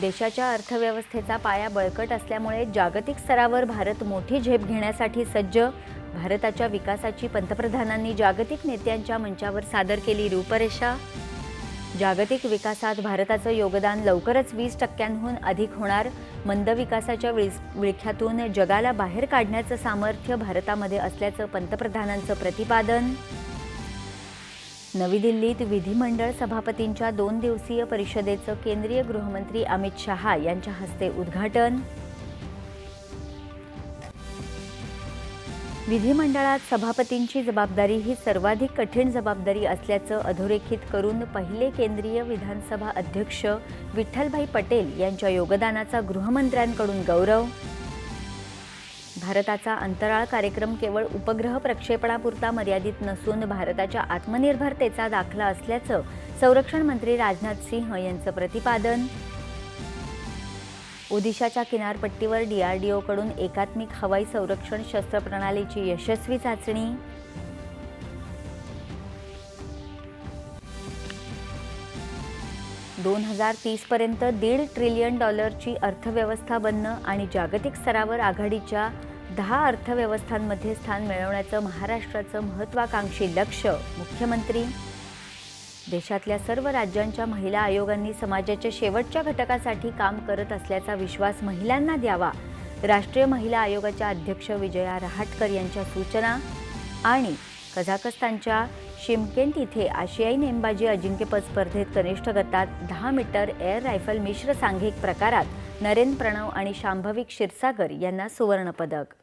देशाच्या अर्थव्यवस्थेचा पाया बळकट असल्यामुळे जागतिक स्तरावर भारत मोठी झेप घेण्यासाठी सज्ज. भारताच्या विकासाची पंतप्रधानांनी जागतिक नेत्यांच्या मंचावर सादर केली रूपरेषा. जागतिक विकासात भारताचं योगदान लवकरच वीस टक्क्यांहून अधिक होणार. मंद विकासाच्या विळख्यातून जगाला बाहेर काढण्याचं सामर्थ्य भारतामध्ये असल्याचं पंतप्रधानांचं प्रतिपादन. नवी दिल्लीत विधिमंडळ सभापतींच्या दोन दिवसीय परिषदेचं केंद्रीय गृहमंत्री अमित शहा यांच्या हस्ते उद्घाटन. विधिमंडळात सभापतींची जबाबदारी ही सर्वाधिक कठीण जबाबदारी असल्याचं अधोरेखित करून पहिले केंद्रीय विधानसभा अध्यक्ष विठ्ठलभाई पटेल यांच्या योगदानाचा गृहमंत्र्यांकडून गौरव. भारताचा अंतराळ कार्यक्रम केवळ उपग्रह प्रक्षेपणापुरता मर्यादित नसून भारताच्या आत्मनिर्भरतेचा दाखला असल्याचं संरक्षण मंत्री राजनाथ सिंह यांचं प्रतिपादन. ओदिशाच्या किनारपट्टीवर डीआरडीओकडून एकात्मिक हवाई संरक्षण शस्त्र प्रणालीची यशस्वी चाचणी. दोन हजार तीसपर्यंत दीड ट्रिलियन डॉलरची अर्थव्यवस्था बनणं आणि जागतिक स्तरावर आघाडीच्या दहा अर्थव्यवस्थांमध्ये स्थान मिळवण्याचं महाराष्ट्राचं महत्त्वाकांक्षी लक्ष्य मुख्यमंत्री. देशातल्या सर्व राज्यांच्या महिला आयोगांनी समाजाच्या शेवटच्या घटकासाठी काम करत असल्याचा विश्वास महिलांना द्यावा. राष्ट्रीय महिला आयोगाच्या अध्यक्ष विजया रहाटकर यांच्या सूचना आणि कझाकस्तानच्या शिमकेंट इथे आशियाई नेमबाजी अजिंक्यपद स्पर्धेत कनिष्ठ गटात दहा मीटर एअर रायफल मिश्र सांघिक प्रकारात नरेन प्रणव आणि शांभवी क्षीरसागर यांना सुवर्णपदक.